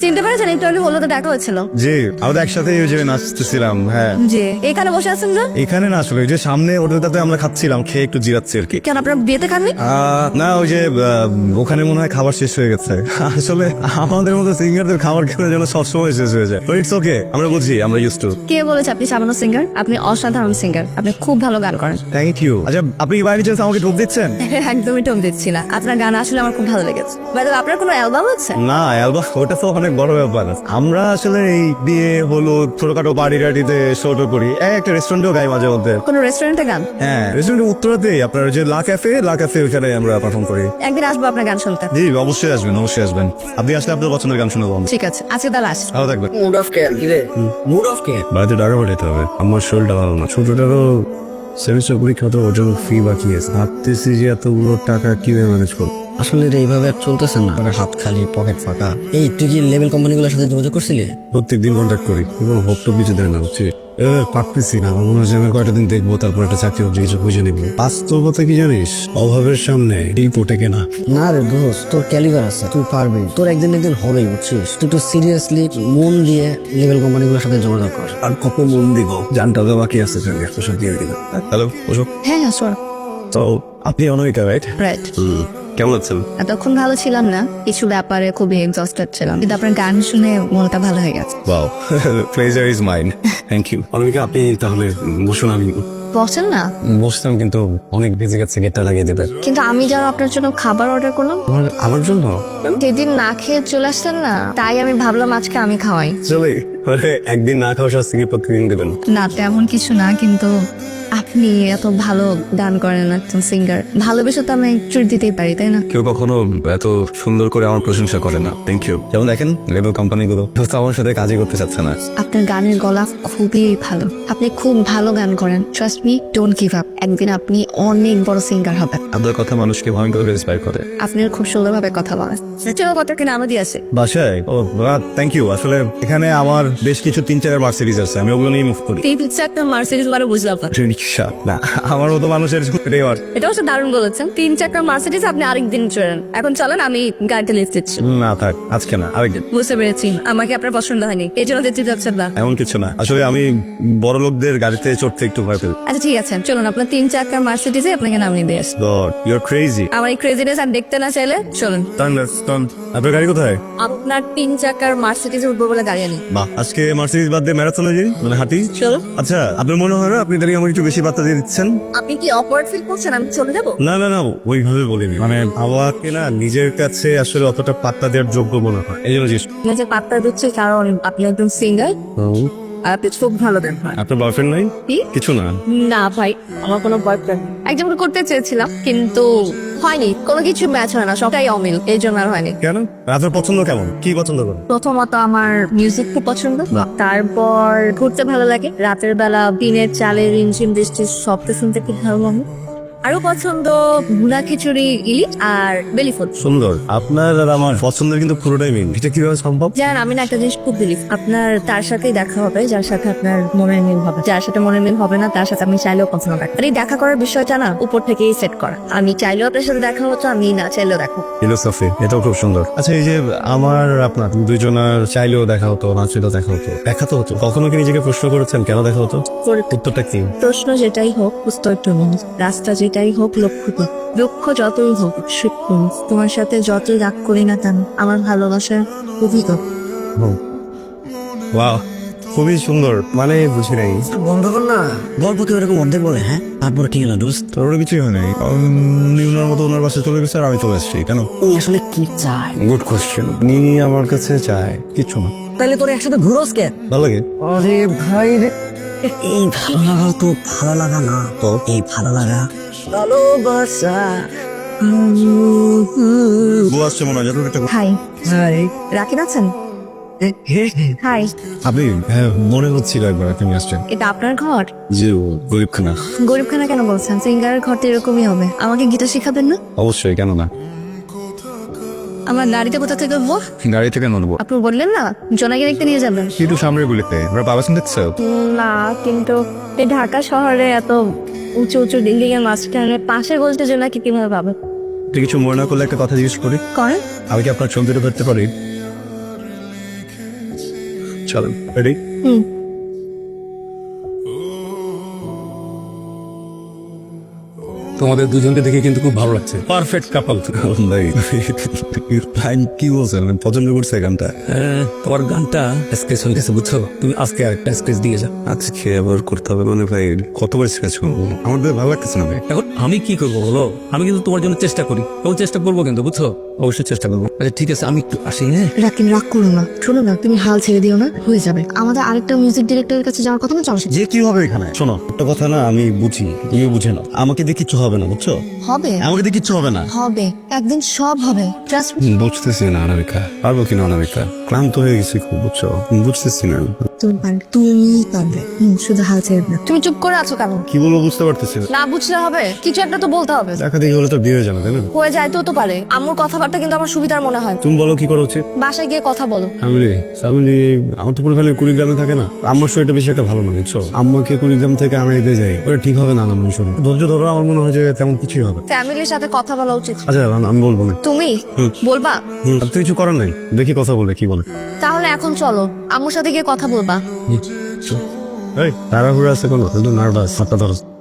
চিনতে পেরেছেন? একটু আগে হলো তো দেখা হয়েছিল। জি আমরা একসাথে ওই যে নাচতেছিলাম হ্যাঁ। জি এখানে বসে আছেন না এখানে না আসলে ওই যে সামনে ওটাতে আমরা খাচ্ছিলাম খেয়ে একটু জিরাচ্ছি আর কি। কেন আপনার বিয়েতে খাননি? না ওই যে ওখানে মনে হয় খাবার শেষ হয়ে গেছে। আসলে আমাদের মতো সিঙ্গারদের খাবার সবসময় শেষ হয়ে যায়। ইটস ওকে আমরা বুঝি আমরা ইউজ টু কে বলেছে আপনি সামান্য সিঙ্গার আপনি অসাধারণ সিঙ্গার আপনি খুব ভালো গান করেন। থ্যাংক ইউ আচ্ছা আপনি বাইরে চান্স আমাকে ঢোক দিচ্ছেন? একদমই টম দিচ্ছি না। আপনার গান আসলে আমার খুব ভালো লেগেছে। আপনার কোনো অ্যালবাম আছে? না অ্যালবাম ওটা তো অনেক বড় ব্যাপার আমরা আসলে এই বিয়ে হলো ছোটখাটো পার্টি টার্টিতে শোটো করি। একটা রেস্টুরেন্টেও গাই মাঝে মধ্যে। কোনো রেস্টুরেন্টে গান? হ্যাঁ রেস্টুরেন্টের উত্তরাতেই আপনার যে লা ক্যাফে লা ক্যাফে ওইখানে আমরা পারফর্ম করি। একদিন আসব আপনার গান শুনতে। জি অবশ্যই আসবেন অবশ্যই আসবেন। আপনি আসলে আপনার পছন্দের গান শুনব ঠিক আছে আজকে তাহলে আসি। ভালো থাকবেন। মুড অফ কেয়ার কি রে? মুড অফ কেয়ার বাড়িতে টাকা পাঠাতে হবে। আমার শরীরটা ভালো না। ছোটটারও সেমিস্টার পরীক্ষা তো ওজন ফি বাকি আছে। ভাবতেছি যে এতগুলো টাকা কীভাবে ম্যানেজ করব? আসলে রে এইভাবে আর চলতেছে না। মানে হাত খালি পকেট ফাঁকা। এই তুই কি লেভেল কোম্পানিগুলোর সাথে যোগাযোগ করছিলি? প্রত্যেক দিন কন্ট্যাক্ট করি এবং হোপ তো কিছু দেয় না হচ্ছে এবার পারতেছি না আমার মনে যে আমি কয়টা দিন দেখব তারপর একটা চাকরি বাকরি কিছু বুঝে নিবো। বাস্তবতা কি জানিস? অভাবের সামনে এই পোটে কেনা। না রে দোস্ত তোর ক্যালিবার আছে তুই পারবি। তোর একদিন একদিন হবেই বুঝছিস? তুই তো সিরিয়াসলি মন দিয়ে লেভেল কোম্পানিগুলোর সাথে যোগাযোগ কর। আর কত মন দিব? জানটা তো বাকি আছে সঙ্গে একশো সব দিয়ে দিলাম। হ্যালো অশোক। হ্যাঁ হ্যাঁ তো আপনি অনমিকা রাইট রাইট কেমন আছেন? এতক্ষণ ভালো ছিলাম না কিছু ব্যাপারে খুবই এক্সস্টেড ছিলাম। কিন্তু আপনার গান শুনে মনটা ভালো হয়ে গেছে। Wow pleasure is mine thank you Anamika আপনি তাহলে বসুন আমি বসেন না। বসতাম কিন্তু অনেক বেজে গেছে গেটটা লাগিয়ে দেবে কিন্তু আমি যারা আপনার জন্য খাবার অর্ডার করলাম আমার জন্য? যেদিন না খেয়ে চলে আসলেন না তাই আমি ভাবলাম আজকে আমি খাওয়াই। চলে মানে একদিন না খাওয়া শাস্তি কি প্রতিদিন দেবেন। না তেমন কিছু না কিন্তু আপনি এত ভালো গান করেন একজন সিঙ্গার ভালোবেসে তো আমি ট্রিট দিতেই পারি তাই না? কেউ কখনো এত সুন্দর করে আমার প্রশংসা করে না। থ্যাংক ইউ যেমন দেখেন লেবেল কোম্পানিগুলো। তো আমার সাথে কাজই করতে চাচ্ছে না। আপনার গানের গলা খুবই ভালো। আপনি খুব ভালো গান করেন। Trust me don't give up একদিন আপনি অনেক বড় সিঙ্গার হবেন। আপনার কথা মানুষকে ভয়ঙ্কর ইন্সপায়ার করে। আপনার খুব সুন্দরভাবে কথা বলেন। চলো কতকে নাম দিয়ে আছে বাসায়? ও থ্যাংক ইউ আসলে এখানে আমার বেশ কিছু তিন চারের মার্সিডিজ আছে আমি ওগুলো নিয়ে মুভ করি। পিকচার একটা মার্সিডিজ মানে বুঝলাম না। রিক্সা না আমার মতো মানুষের রেওয়ার এটা অবশ্য দারুণ বলেছেন। তিন চাকার মার্সিডিজ আপনি আরেকদিন চড়েন এখন চলেন আমি গাড়িতে লিস্ট দিচ্ছি। না থাক আজকে না আরেকদিন। বুঝতে পেরেছি। আমাকে আপনার পছন্দ হয়নি। এই জন্য দিতে যাচ্ছেন না। এমন কিছু না। আসলে আমি বড় লোকদের গাড়িতে চড়তে একটু ভয় পেল আচ্ছা ঠিক আছে। চলুন আপনার তিন চাকার মার্সিডিজে আপনাকে নামিয়ে দিয়ে আসি। গড ইউর ক্রেজি আমার এই ক্রেজিনেস আর দেখতে না চাইলে চলুন। আপনার গাড়ি কোথায়? আপনার তিন চাকার মার্সিডিজে উঠবো বলে গাড়ি আনি বাহ আজকে মার্সিডিজ বাদ দিয়ে ম্যারাথনে যাই মানে হাঁটি। চলো। আচ্ছা আপনার মনে হয় না আপনি দাঁড়িয়ে আমাকে একটু বেশি বার্তা দিয়ে দিচ্ছেন? আপনি কি অপওয়ার্ড ফিল করছেন? আমি চলে যাব? না না না ওইভাবে বলিনি। মানে আমাকে না নিজের কাছে আসলে অতটা পাত্তা দেওয়ার যোগ্য মনে হয়। এই জন্য জিজ্ঞেস নিজের পাত্তা দিচ্ছে কারণ আপনি একজন সিঙ্গার আর আপনি চোখ ভালো দেন আপনার বয়ফ্রেন্ড নাই? কি? কিছু না। না ভাই আমার কোনো বয়ফ্রেন্ড একজন করতে চেয়েছিলাম কিন্তু হয়নি। কোনো কিছু ম্যাচ হয় না সবটাই অমিল এই জন্য আর হয়নি। কেন? আপনার পছন্দ কেমন? কি পছন্দ করেন? প্রথমত আমার মিউজিক খুব পছন্দ। তারপর ঘুরতে ভালো লাগে। রাতের বেলা দিনের চালের রিমঝিম বৃষ্টির শব্দ শুনতে খুব ভালো লাগে। আরও পছন্দ ভুনা খিচুড়ি ইলিশ আর বেলিফুল সুন্দর। আপনার আর আমার পছন্দের কিন্তু পুরোটাই মিল। এটা কীভাবে সম্ভব? জান আমি না একটা জিনিস খুব বিলিভ আপনার তার সাথেই দেখা হবে যার সাথে আপনার মনের মিল হবে। যার সাথে মনের মিল হবে না তার সাথে আমি চাইলেও কখনো দেখা আর এই দেখা করার বিষয়টা না উপর থেকেই সেট করা। আমি চাইলেও আপনার সাথে দেখা হতো আমি না চাইলেও দেখা। ফিলোসফি এটাও খুব সুন্দর। আচ্ছা এই যে আমার আপনার দুজনের চাইলেও দেখা হতো না চাইলেও দেখা হতো দেখা তো হতো। কখনো কি নিজেকে প্রশ্ন করেছেন কেন দেখা হতো? উত্তরটা কি? প্রশ্ন যেটাই হোক উত্তর রাস্তা যেটাই হোক লক্ষ্য তো লক্ষ্য যতই হোক সত্য তোমার সাথে যতই রাগ করি না কেন আমার ভালোবাসা খুবই তো খুবই সুন্দর মানে বুঝি নাই। বন্ধ কর না গল্প কেউ এরকম অর্ধেক বলে হ্যাঁ? তারপরে ঠিক না দোস্ত? তোর কিছুই হয় নাই। উনি ওনার মতো ওনার বাসায় চলে গেছে আর আমি চলে এসেছি কেন? উনি আসলে কি চায়? গুড কোশ্চেন উনি আমার কাছে চায় কিছু না। তাহলে তোর একসাথে ঘুরোস কে? ভালো লাগে? আরে ভাই রে এই ভালো লাগা তো ভালো লাগা না। তো? এই ভালো লাগা ভালোবাসা। বউ আসছে মনে হয় একটা হাই। হাই। রাকিব আছেন? হাই। আপনি হ্যাঁ মনে হচ্ছিল একবার আপনি আসছেন। এটা আপনার ঘর? জি গরিবখানা। গরিবখানা কেন বলছেন? সিঙ্গারের ঘর তো এরকমই হবে। আমাকে গিটার শিখাবেন না? অবশ্যই কেন না? আমার গাড়িতে কোথা থেকে উঠবো গাড়ি থেকে নেব আপনি বললেন না জোনাকে দেখতে নিয়ে যাবেন। একটু সামনের গুলিতে। ওরা বাবা শুনতেছ না কিন্তু এই ঢাকা শহরে এত উঁচু উঁচু বিল্ডিং এর মাঝখানে পাশে বলতে যে নাকি কীভাবে পাবে। তুই কিছু মনে না করলে একটা কথা জিজ্ঞেস করি? করেন। আমি কি আপনার সৌন্দর্য ধরতে পারি? চলেন রেডি হুম। তোমাদের দুজনকে দেখে কিন্তু খুব ভালো লাগছে। পারফেক্ট কাপল কি বলছেন আমি পছন্দ করছে গানটা। তোমার গানটা স্কেচ হয়ে গেছে বুঝছ? তুমি আজকে আরেকটা স্কেচ দিয়ে যাও। আজকে খেয়ে আবার করতে হবে মানে ভাই কতবার স্কেচ করব? আমার ভালো লাগতেছে না ভাই? এখন আমি কি করব বলো? আমি কিন্তু তোমার জন্য চেষ্টা করি। এবং চেষ্টা করব কিন্তু বুঝছ? অবশ্যই চেষ্টা করব। আচ্ছা ঠিক আছে আমি একটু আসি হ্যাঁ? রাকিন রাগ করো না। শোনো না তুমি হাল ছেড়ে দিও না হয়ে যাবে। আমাদের আরেকটা মিউজিক ডিরেক্টরের কাছে যাওয়ার কথা না চলো যে কি হবে এখানে? শোনো একটা কথা না আমি বুঝি তুমি বুঝে না আমাকে দিয়ে কিচ্ছু হবে না বুঝছ? হবে? আমাকে দিয়ে কিচ্ছু হবে না। হবে। একদিন সব হবে। বুঝতেছি না অনামিকা। পারব কিনা অনামিকা? ক্লান্ত হয়ে গেছি খুব বুঝছ? বুঝতেছি না। তুমি পারবে তুমি পারবে। শুধু হাল ছেড়ে দিও। তুমি চুপ করে আছো কেন? কি বলব বুঝতে পারতেছি না। না বুঝলে হবে? কিছু একটা তো বলতে হবে। দেখা দেখি হলে তো বিয়ে হয়ে যাবে তাই না? হয়ে যাইতেও তো পারে। আম্মুর কথাবার্তা কিন্তু আমার সুবিধার মনে হয়। তুমি বলো কি করা উচিত? বাসায় গিয়ে কথা বলো। ফ্যামিলি ফ্যামিলি আমার তো পুরো ফ্যামিলি কুড়িগ্রামে থাকে না। আমার শরীরটা বেশি একটা ভালো না বুঝছ? আম্মাকে কুড়িগ্রাম থেকে আমি এতে যাই। ওটা ঠিক হবে না না মনে শরীর ধৈর্য ধরো আমার মনে হয় যে তেমন কিছুই হবে। ফ্যামিলির সাথে কথা বলা উচিত। আচ্ছা আমি- বলব না। তুমি? বলবা? হুম। আর তো কিছু করার নাই? দেখি কথা বলে কি বলে। তাহলে এখন চলো। আম্মুর সাথে গিয়ে কথা বলবা। এই তাড়াহুড়ো আছে কোনো? নার্ভাস হাতটা ধরো।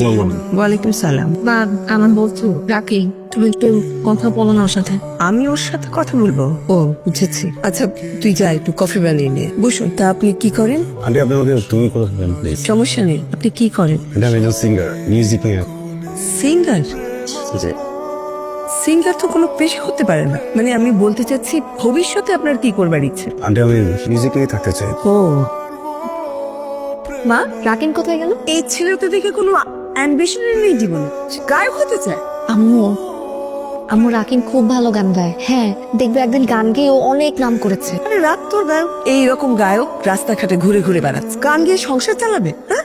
ওয়ালাইকুম সালাম। বা আমার বলছো রাকি তুমি একটু কথা বলো না ওর সাথে। আমি ওর সাথে কথা বলব। ও বুঝেছি। আচ্ছা তুই যা একটু কফি বানিয়ে নে। বসুন তা আপনি কি করেন? আন্টি আপনি আমাকে তুমি কথা বলেন প্লিজ সমস্যা নেই আপনি কি করেন? আমি একজন সিঙ্গার মিউজিক নিয়ে সিঙ্গার সিঙ্গার তো কোনো পেশা হতে পারে না। মানে আমি বলতে চাচ্ছি ভবিষ্যতে আপনার কি করবার ইচ্ছে? আন্টি আমি মিউজিক নিয়ে থাকতে চাই। ও। মা রাকিন কোথায় গেল? এই ছেলে তো দেখে কোনো অ্যাম্বিশনের নেই জীবনে সে গায়ক হতে চায়। আম্মু আম্মু রাকিন খুব ভালো গান গায়। হ্যাঁ দেখবে একদিন গান গেয়ে ও অনেক নাম করেছে। আরে রাত তোর গায়ক। এইরকম গায়ক রাস্তাঘাটে ঘুরে ঘুরে বেড়াচ্ছে। গান গিয়ে সংসার চালাবে? হ্যাঁ?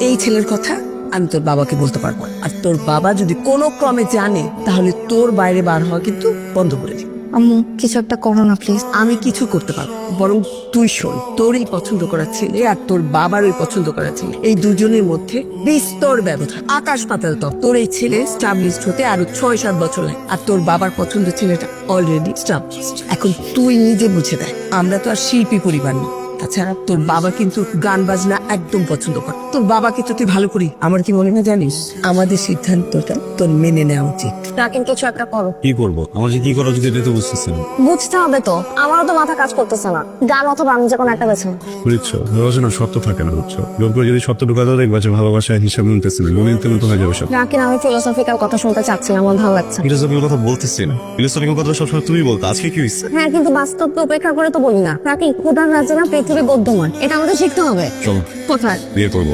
এই ছেলের কথা আমি তোর বাবাকে বলতে পারব। আর তোর বাবা যদি কোনো ক্রমে জানে তাহলে তোর বাইরে বার হওয়া কিন্তু বন্ধ করে দিবে। আম্মু, কিছু একটা করো না প্লিজ আমি কিছু করতে পারব বরং তুই শোন, তোর এই পছন্দ করা ছেলে আর তোর বাবার ওই পছন্দ করা ছেলে, এই দুজনের মধ্যে বিস্তর ব্যবধান। আকাশ পাতাল তক তোর এই ছেলে স্টাবলিশড হতে আরও ছয় সাত বছর লাগে, আর তোর বাবার পছন্দ ছেলেটা অলরেডি স্টাবলিশড এখন তুই নিজে বুঝে দেয় আমরা তো আর শিল্পী পরিবার না। তাছাড়া তোর বাবা কিন্তু গান বাজনা একদম পছন্দ করে তোর বাবাকে তো তুই ভালো করি। আমার কি মনে না জানিস? আমাদের সিদ্ধান্তটা তোর মেনে নেওয়া উচিত। রাকিন কিছু একটা করো। কি করব? আমার যে কি করা উচিত এটা তো বুঝতেছি না বুঝতে হবে তো। আমারও তো মাথা কাজ করতেছে না। গান অথবা আমি যে কোনো একটা বেছে। বুঝছ? ভালোবাসা না সত্য থাকে না বুঝছ? লোক যদি সত্য ঢুকাতে দেখবা যে ভালোবাসা হিসাব নিতেছে না লোক মতো হয়ে যাবে সব। রাকিন আমি ফিলোসফিক্যাল কথা শুনতে চাচ্ছি না আমার ভালো লাগছে ফিলোসফিক্যাল কথা বলতেছি না। ফিলোসফিক্যাল কথা সবসময় তুমি বলতো আজকে কি হয়েছে হ্যাঁ কিন্তু বাস্তবকে উপেক্ষা করে তো বলি না। রাকিন খোদার রাজ্যে না পৃথিবী গদ্যময় এটা আমাদের শিখতে হবে। চলো কোথায়? বিয়ে করব।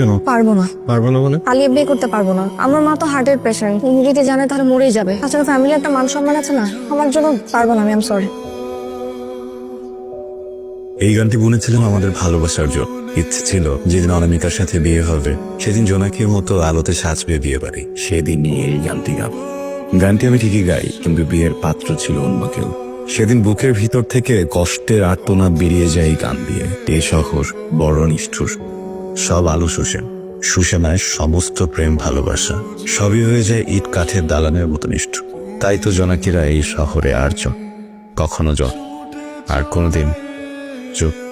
কেন? পারব না। পারব না মানে? পালিয়ে বিয়ে করতে পারব না। আমার মা তো হার্টের পেশেন্ট যদি জানে তাহলে মরেই যাবে। তাছাড়া একটা মান সম্মান আছে না? আমার জন্য পারব না আমি আম সরি এই গানটি বুনেছিলাম আমাদের ভালোবাসার জন্য। ইচ্ছে ছিল যেদিন অনামিকার সাথে বিয়ে হবে সেদিন জোনাকির মতো আলোতে সাজবে বিয়ে বাড়ি। সেদিনই এই গানটি গাব। গানটি আমি ঠিকই গাই কিন্তু বিয়ের পাত্র ছিল অন্য কেউ। সেদিন বুকের ভিতর থেকে কষ্টের আর্তনা বেরিয়ে যায় এই গান দিয়ে। এ শহর বড় নিষ্ঠুর। সব আলো শুষে। শুষে নেয় সমস্ত প্রেম ভালোবাসা। সবই হয়ে যায় ইট কাঠের দালানের মতো নিষ্ঠুর। তাই তো জনাকিরা এই শহরে আর চ কখনো জ আর কোনোদিন চুপ